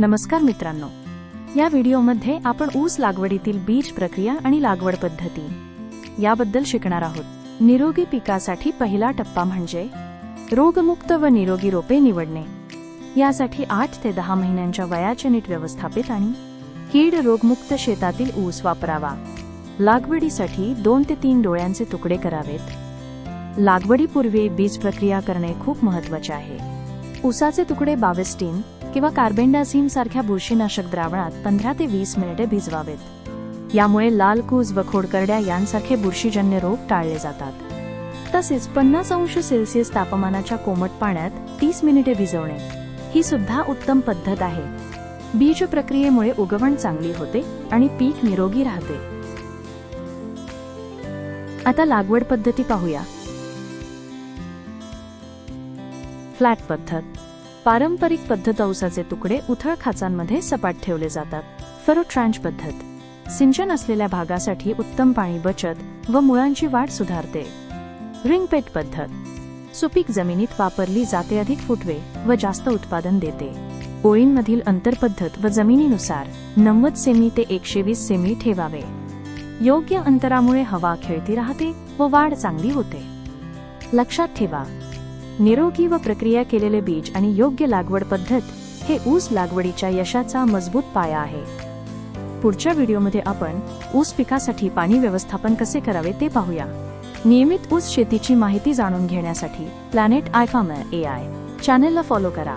नमस्कार मित्रांनो. या व्हिडिओमध्ये आपण ऊस लागवडीतील बीज प्रक्रिया आणि लागवड पद्धती याबद्दल शिकणार आहोत. निरोगी पिकासाठी पहिला टप्पा म्हणजे रोगमुक्त व निरोगी रोपे निवडणे. यासाठी आठ ते दहा महिन्यांच्या वयाचे नीट व्यवस्थापित आणि कीड रोगमुक्त शेतातील ऊस वापरावा. लागवडीसाठी दोन ते तीन डोळ्यांचे तुकडे करावेत. लागवडीपूर्वी बीज प्रक्रिया करणे खूप महत्त्वाचे आहे. ऊसाचे तुकडे बावेस्टीन किंवा कार्बेंडाझिम सारख्या बुरशीनाशक द्रावणात पंधरा ते वीस मिनिटे भिजवावेत. यामुळे लाल कूज व खोडकरड्या यांसारखे बुरशीजन्य रोग टाळले जातात. तसेच पन्नास अंश सेल्सिअस तापमानाच्या कोमट पाण्यात तीस मिनिटे भिजवणे ही सुद्धा उत्तम पद्धत आहे. बीज प्रक्रियेमुळे उगवण चांगली होते आणि पीक निरोगी राहते. आता लागवड पद्धती पाहूया. फ्लॅट पद्धत. पारंपरिक पद्धत औसाचे तुकडे उथळ खाचांमध्ये सपाट ठेवले जातात. फरो पद्धत. सिंचन असलेल्या भागासाठी उत्तम पाणी बचत व मुळांची वाढ सुधारते. रिंगपेट पद्धत. सुपीक जमिनीत वापरली जाते अधिक फुटवे व जास्त उत्पादन देते. ओळींमधील अंतर पद्धत व जमिनीनुसार नव्वद सेमी ते एकशे वीस सेमी ठेवावे. योग्य अंतरामुळे हवा खेळती राहते व वाढ चांगली होते. लक्षात ठेवा निरोगी व प्रक्रिया केलेले बीज आणि योग्य लागवड पद्धत हे ऊस लागवडीच्या यशाचा मजबूत पाया आहे. पुढच्या व्हिडिओमध्ये आपण ऊस पिकासाठी पाणी व्यवस्थापन कसे करावे ते पाहूया. नियमित ऊस शेतीची माहिती जाणून घेण्यासाठी planet I farmer A I चॅनेलला फॉलो करा.